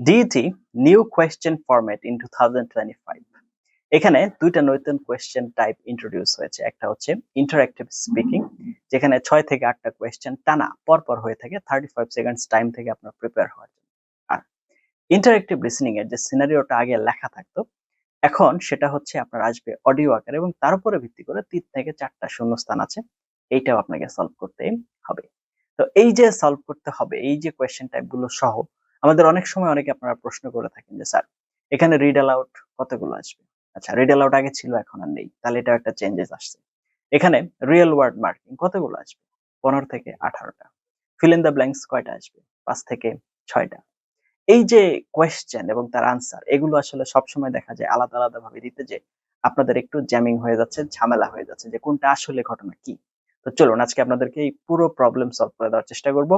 DET new question format in two এখানে দুইটা নতুন কোয়েশ্চেন টাইপ ইন্ট্রোডিউস হয়েছে। একটা হচ্ছে ইন্টারঅ্যাক্টিভ স্পিকিং যেখানে ছয় থেকে আটটা কোয়েশ্চেন টানা, পরপর হয়ে থাকে থার্টি ফাইভ সেকেন্ডস টাইম থেকে আপনার প্রিপেয়ার হওয়ার জন্য। আর ইন্টারঅ্যাক্টিভ লিসনিং এর যে সিনারিওটা আগে লেখা থাকতো, এখন সেটা হচ্ছে আপনার আসবে অডিও আকারে এবং তার উপরে ভিত্তি করে তিন থেকে চারটা শূন্যস্থান আছে। এইটাও আপনাকে সলভ করতে হবে। তো এই যে সলভ করতে হবে, এই যে কোয়েশ্চেন টাইপগুলো সহ আমাদের অনেক সময় অনেকে আপনারা প্রশ্ন করে থাকেন যে, স্যার, এখানে রিড অ্যালাউড কতগুলো আসবে? আচ্ছা রিড অ্যালাউড আগে ছিল, এখন আর নেই। তাহলে এটা একটা চেঞ্জেস আসছে। এখানে রিয়েল ওয়ার্ড মার্কিং কতগুলো আসবে? পনেরো থেকে আঠারোটা। ফিল ইন দ্য ব্ল্যাঙ্কস কয়টা আসবে? পাঁচ থেকে ছয়টা। এই যে কোয়েশ্চেন এবং তার আনসার এগুলো আসলে সবসময় দেখা যায় আলাদা আলাদা ভাবে দিতে যে আপনাদের একটু জ্যামিং হয়ে যাচ্ছে, ঝামেলা হয়ে যাচ্ছে যে কোনটা আসলে ঘটনা কি। তো চলুন, আজকে আপনাদেরকে এই পুরো প্রবলেম সলভ করে দেওয়ার চেষ্টা করব।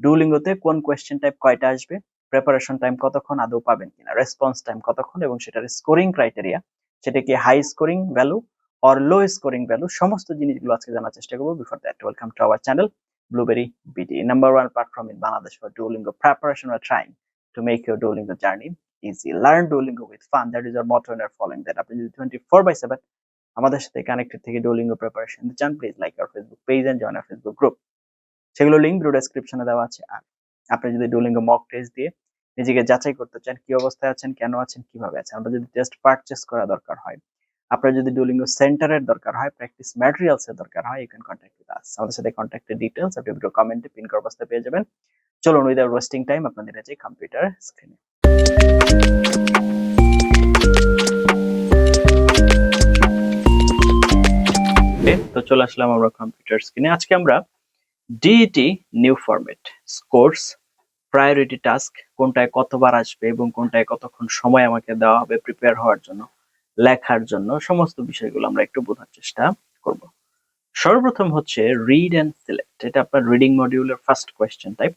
ডুলিঙ্গোতে কোন কোয়েশ্চেন টাইপ কয়টা আসবে? প্রেপারেশন টাইম কতক্ষণ, আদৌ পাবেন কিনা রেসপন্স টাইম কতক্ষণ এবং সেটার স্কোরিং ক্রাইটেরিয়া সেটা কি high scoring value or low scoring value সমস্ত জিনিসগুলো আজকে জানার চেষ্টা করব before that welcome to our channel blueberry BD number one platform in Bangladesh for Duolingo preparation are trying to make your Duolingo journey easy learn Duolingo with fun that is our motto and following that আপনি যদি twenty four by seven আমাদের সাথে connected থেকে Duolingo preparation চান please like our Facebook page and join our Facebook group সেগুলো link video ডেসক্রিপশনে দেওয়া আছে। আর আপনি যদি ডুলিঙ্গো মক টেস্ট দিয়ে নিজেকে যাচাই করতে চান, কি অবস্থায় আছেন, কেন আছেন, কীভাবে আছেন আমরা যদি টেস্ট পারচেস করা দরকার হয়, আপনার যদি ডুলিঙ্গো সেন্টারের দরকার হয় প্র্যাকটিস ম্যাটেরিয়ালস এর দরকার হয় you can contact with us আমাদের সাথে কন্ট্যাক্টের ডিটেইলস আপনি ভিডিও কমেন্টে পিন করা অবস্থায় পেয়ে যাবেন। চলুন উইদাউট ওয়েস্টিং টাইম আপনাদের কাছে কম্পিউটার স্ক্রিনে তো চলে আসলাম আমরা কম্পিউটার স্ক্রিনে আজকে আমরা DET new format scores priority task কোনটায় কতবার আসবে এবং কোনটায় কতক্ষণ সময় আমাকে দেওয়া হবে প্রিপেয়ার হওয়ার জন্য, লেখার জন্য, সমস্ত বিষয়গুলো আমরা একটু বোঝার চেষ্টা করব। সর্বপ্রথম হচ্ছে রিড অ্যান্ড সিলেক্ট এটা আপনার রিডিং মডিউলের ফার্স্ট কোয়েশ্চেন টাইপ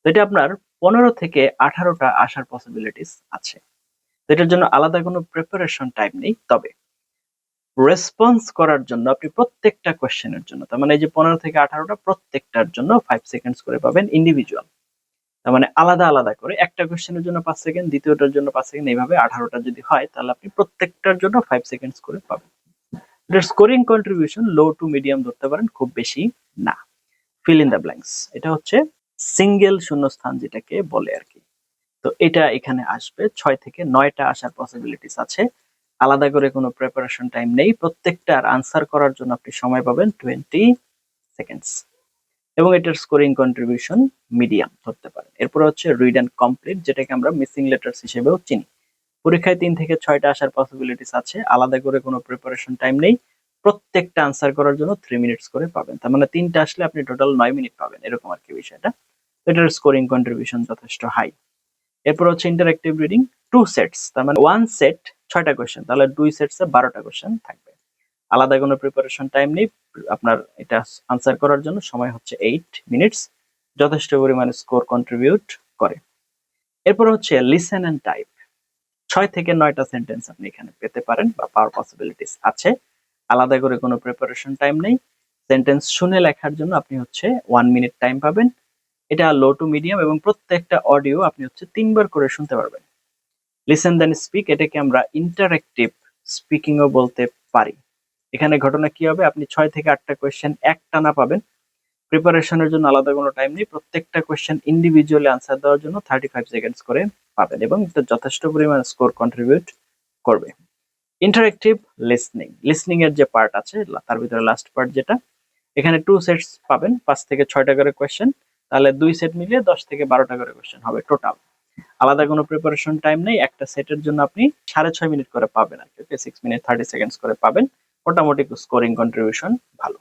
তো এটা আপনার পনেরো থেকে আঠারোটা আসার পসিবিলিটিস আছে। তো এটার জন্য আলাদা কোনো প্রিপারেশন টাইম নেই, তবে রেসপন্স করার জন্য আপনি প্রত্যেকটা কোয়েশ্চেনের জন্য, তার মানে এই যে পনেরো থেকে আঠারোটা প্রত্যেকটার জন্য ফাইভ সেকেন্ডস করে পাবেন ইন্ডিভিজুয়াল তার মানে আলাদা আলাদা করে। একটা কোয়েশ্চেনের জন্য পাঁচ সেকেন্ড দ্বিতীয়টার জন্য পাঁচ সেকেন্ড এইভাবে আঠারোটা যদি হয়, তাহলে আপনি প্রত্যেকটার জন্য ফাইভ সেকেন্ডস করে পাবেন। এটার scoring contribution low to medium ধরতে পারেন, খুব বেশি না। ফিল ইন দ্য ব্ল্যাঙ্কস এটা হচ্ছে সিঙ্গেল শূন্যস্থান যেটাকে বলে আর কি। তো এটা এখানে আসবে। ছয় থেকে নয়টা আসার পসিবিলিটিস আছে। আলাদা করে কোনো প্রিপারেশন টাইম নেই। প্রত্যেকটার আনসার করার জন্য আপনি সময় পাবেন টোয়েন্টি সেকেন্ডস এবং এটার স্কোরিং কন্ট্রিবিউশন মিডিয়াম ধরতে পারেন। এরপর হচ্ছে রিড অ্যান্ড কমপ্লিট যেটাকে আমরা মিসিং লেটার্স হিসেবেও চিনি। পরীক্ষায় তিন থেকে ছয়টা আসার পসিবিলিটিস আছে, আলাদা করে কোনো প্রিপারেশন টাইম নেই। প্রত্যেকটা আনসার করার জন্য থ্রি মিনিটস করে পাবেন। তার মানে তিনটা আসলে আপনি টোটাল নয় মিনিট পাবেন, এরকম আর কি বিষয়টা। এটার স্কোরিং কন্ট্রিবিউশন যথেষ্ট হাই এরপর হচ্ছে ইন্টারেক্টিভ রিডিং টু সেটস তার মানে ওয়ান সেট ছয়টা কোয়েশ্চেন তাহলে দুই সেটসে বারোটা কোয়েশ্চেন থাকবে। আলাদা কোনো প্রিপারেশন টাইম নেই। আপনার এটা আনসার করার জন্য সময় হচ্ছে এইট মিনিটস যথেষ্ট পরিমাণে স্কোর কন্ট্রিবিউট করে। এরপর হচ্ছে লিসেন অ্যান্ড টাইপ ছয় থেকে নয়টা সেন্টেন্স আপনি এখানে পেতে পারেন বা পাওয়ার পসিবিলিটিস আছে। আলাদা করে কোনো প্রিপারেশন টাইম নেই। সেন্টেন্স শুনে লেখার জন্য আপনি হচ্ছে ওয়ান মিনিট টাইম পাবেন। এটা লো টু মিডিয়াম এবং প্রত্যেকটা অডিও আপনি হচ্ছে তিনবার করে শুনতে পারবেন। লিসেন দেন স্পিক এটাকে আমরা ইন্টারেক্টিভ স্পিকিংও বলতে পারি। এখানে ঘটনা কি হবে? আপনি ছয় থেকে আটটা কোয়েশ্চেন একটানা পাবেন। প্রিপারেশনের জন্য আলাদা কোনো টাইম নেই। প্রত্যেকটা কোয়েশ্চেন ইন্ডিভিজুয়ালি আনসার দেওয়ার জন্য থার্টি ফাইভ সেকেন্ডস করে পাবেন এবং যথেষ্ট পরিমাণ স্কোর কন্ট্রিবিউট করবে। ইন্টারেক্টিভ লিসনিং লিসনিং এর যে পার্ট আছে, তার ভিতরে লাস্ট পার্ট যেটা, এখানে টু সেটস পাবেন, পাঁচ থেকে ছয়টা করে কোয়েশ্চেন তাহলে দুই সেট মিলিয়ে দশ থেকে বারোটা করে কোয়েশ্চেন হবে টোটাল আলাদা কোনো প্রিপারেশন টাইম নেই, একটা সেটের জন্য আপনি সাড়ে ছয় মিনিট করে পাবেন আর কি সিক্স মিনিট থার্টি সেকেন্ডস করে পাবেন। মোটামুটি স্কোরিং কন্ট্রিবিউশন ভালো।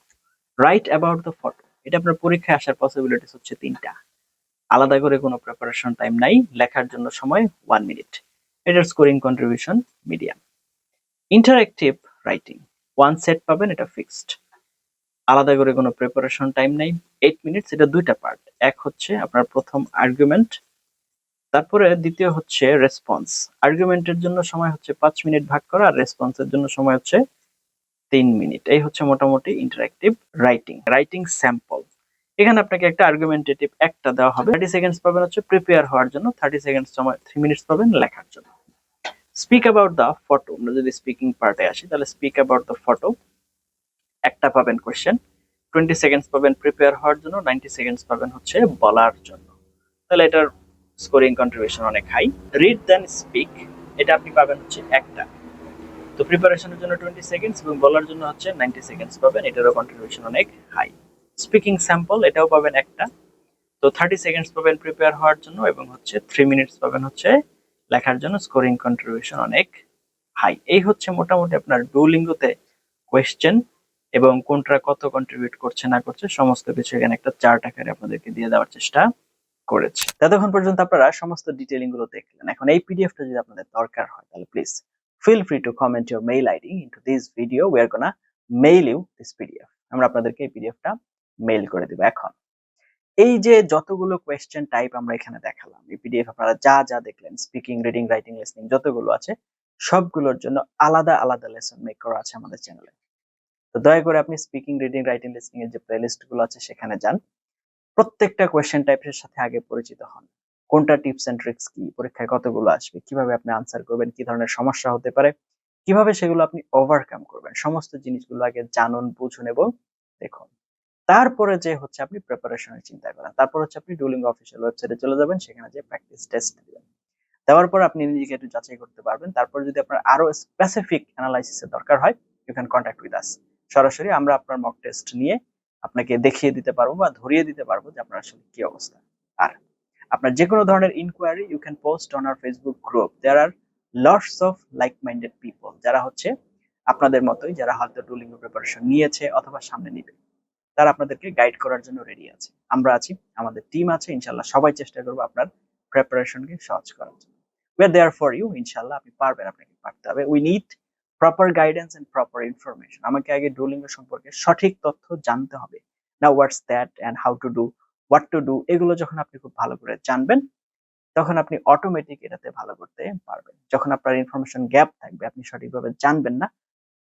রাইট অ্যাবাউট দ্য ফটো এটা আপনার পরীক্ষায় আসার পসিবিলিটিস হচ্ছে তিনটা। আলাদা করে কোনো প্রিপারেশন টাইম নাই, লেখার জন্য সময় ওয়ান মিনিট এটার scoring contribution medium interactive writing one set পাবেন, এটা ফিক্সড আলাদা করে কোনো প্রিপারেশন টাইম নাই এইট মিনিটস এটা দুইটা পার্ট এক হচ্ছে আপনার প্রথম আর্গুমেন্ট তারপরে দ্বিতীয় হচ্ছে রেসপন্স আর্গুমেন্টের জন্য সময় হচ্ছে পাঁচ মিনিট ভাগ করা, আর রেসপন্সের জন্য সময় হচ্ছে তিন মিনিট। এই হচ্ছে মোটামুটি ইন্টারাক্টিভ রাইটিং রাইটিং স্যাম্পল এখানে আপনাকে একটা আর্গুমেন্টেটিভ একটা দেওয়া হবে। থার্টি সেকেন্ডস পাবেন হচ্ছে প্রিপেয়ার হওয়ার জন্য থার্টি সেকেন্ডস সময় থ্রি মিনিটস পাবেন লেখার জন্য। স্পিক অ্যাবাউট দ্য ফটো আমরা যদি স্পিকিং পার্টে আসি, তাহলে স্পিক অ্যাবাউট দ্য ফটো একটা পাবেন কোয়েশ্চেন টোয়েন্টি সেকেন্ডস পাবেন প্রিপেয়ার হওয়ার জন্য নাইনটি সেকেন্ডস পাবেন হচ্ছে বলার জন্য। তাহলে এটার স্কোরিং কন্ট্রিবিউশন অনেক হাই রিড দেন স্পিক এটা আপনি পাবেন হচ্ছে একটা। তো প্রিপারেশনের জন্য টোয়েন্টি সেকেন্ডস এবং বলার জন্য হচ্ছে নাইনটি সেকেন্ডস পাবেন। এটারও কন্ট্রিবিউশন অনেক হাই স্পিকিং স্যাম্পল এটাও পাবেন একটা। তো থার্টি সেকেন্ডস পাবেন প্রিপেয়ার হওয়ার জন্য এবং হচ্ছে থ্রি মিনিটস পাবেন হচ্ছে লেখার জন্য। স্কোরিং কন্ট্রিবিউশন অনেক হাই এই হচ্ছে মোটামুটি আপনার ডুলিঙ্গোতে কোয়েশ্চেন এবং কোনটা কত কন্ট্রিবিউট করছে, না করছে, সমস্ত কিছু এখানে একটা চার্ট আকারে আপনাদেরকে দিয়ে দেওয়ার চেষ্টা করেছে। ততক্ষণ পর্যন্ত আপনারা সমস্ত ডিটেলিংগুলো দেখলেন। এখন এই পিডিএফটা যদি আপনাদের দরকার হয়, তাহলে please feel free to comment your mail ID into this video we are gonna mail you this PDF আমরা আপনাদেরকে এই পিডিএফটা মেইল করে দিব এখন। এই যে যতগুলো কোয়েশ্চেন টাইপ আমরা এখানে দেখালাম, এই পিডিএফ আপনারা যা যা দেখলেন স্পিকিং রিডিং রাইটিং লিসনিং যতগুলো আছে, সবগুলোর জন্য আলাদা আলাদা লেসন মেক করা আছে আমাদের চ্যানেলে তো দয়া করে আপনি স্পিকিং রিডিং রাইটিং লিসনিং এর যে প্লেলিস্টগুলো আছে, সেখানে যান। প্রত্যেকটা কোয়েশ্চেন টাইপের সাথে আগে পরিচিত হন। কোনটা টিপস এন্ড ট্রিক্স কি? পরীক্ষায় কতগুলো আসবে? কীভাবে আপনি আনসার করবেন? কি ধরনের সমস্যা হতে পারে? কীভাবে সেগুলো আপনি ওভারকাম করবেন? সমস্ত জিনিসগুলো আগে জানুন, বুঝুন এবং দেখুন। তারপরে যে হচ্ছে আপনি প্রিপারেশনের চিন্তা করেন। তারপর হচ্ছে আপনি ডুলিং অফিসিয়াল ওয়েবসাইটে চলে যাবেন, সেখানে যে প্র্যাকটিস টেস্ট দিবেন। দেওয়ার পর আপনি নিজেকে একটু যাচাই করতে পারবেন। তারপর যদি আপনার আরও স্পেসিফিক অ্যানালাইসিসের দরকার হয় you can contact with us সরাসরি আমরা আপনার মক টেস্ট নিয়ে আপনাকে দেখিয়ে দিতে পারব বা ধরিয়ে দিতে পারব যে আপনার আসলে কি অবস্থা। আর আপনার যে কোনো ধরনের inquiry you can post on our Facebook group there are lots of like minded people যারা হচ্ছে আপনাদের মতোই, যারা হয়তো ডুলিং প্রিপারেশন নিয়েছে অথবা সামনে নিবে, তারা আপনাদেরকে গাইড করার জন্য রেডি আছে। আমরা আছি, আমাদের টিম আছে ইনশাল্লাহ সবাই চেষ্টা করব আপনার প্রিপারেশনকে সহজ করার জন্য। আর দেয়ার ফর ইউ ইনশাল্লাহ আপনি পারবেন, আপনাকে পারতে হবে। We need proper guidance and proper information আমাকে আগে ডুলিং সম্পর্কে সঠিক তথ্য জানতে হবে। না what's that and how to do what to do এগুলো যখন আপনি খুব ভালো করে জানবেন, তখন আপনি অটোমেটিক এটাতে ভালো করতে পারবেন। যখন আপনার ইনফরমেশন গ্যাপ থাকবে, আপনি সঠিকভাবে জানবেন না,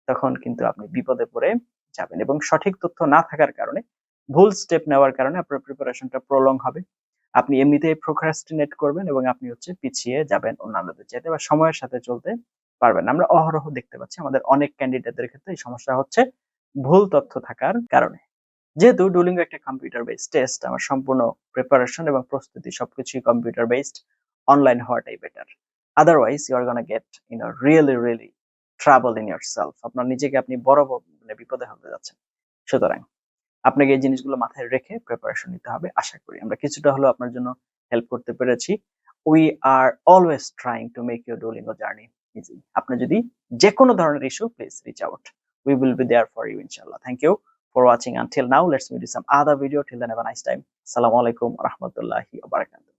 তখন কিন্তু আপনি বিপদে পড়ে যাবেন এবং সঠিক তথ্য না থাকার কারণে, ভুল স্টেপ নেওয়ার কারণে আপনার প্রিপারেশনটা প্রলং হবে। আপনি এমনিতেই প্রোক্রাস্টিনেট করবেন এবং আপনি হচ্ছে পিছিয়ে যাবেন অন্যান্যদের চাইতে বা সময়ের সাথে চলতে পারবেন আমরা অহরহ দেখতে পাচ্ছি আমাদের অনেক ক্যান্ডিডেটদের ক্ষেত্রে এই সমস্যা হচ্ছে ভুল তথ্য থাকার কারণে। যেহেতু ডুলিঙ্গো একটা কম্পিউটার বেসড টেস্ট আমার সম্পূর্ণ প্রিপারেশন এবং প্রস্তুতি সবকিছুই কম্পিউটার বেসড অনলাইন হওয়াটাই better otherwise you are gonna get in really really travel in your self আপনার নিজেকে আপনি বড় মানে বিপদে হতে যাচ্ছেন। সুতরাং আপনাকে এই জিনিসগুলো মাথায় রেখে প্রিপারেশন নিতে হবে, আশা করি। আমরা কিছুটা হলেও আপনার জন্য হেল্প করতে পেরেছি। We are always trying to make your Duolingo journey easy আপনি যদি যে কোনো ধরনের issue please reach out we will be there for you ইনশাল্লাহ thank you for watching. Until now let's meet in some other video. Till then have a nice time. Assalamu alaikum warahmatullahi wabarakatuh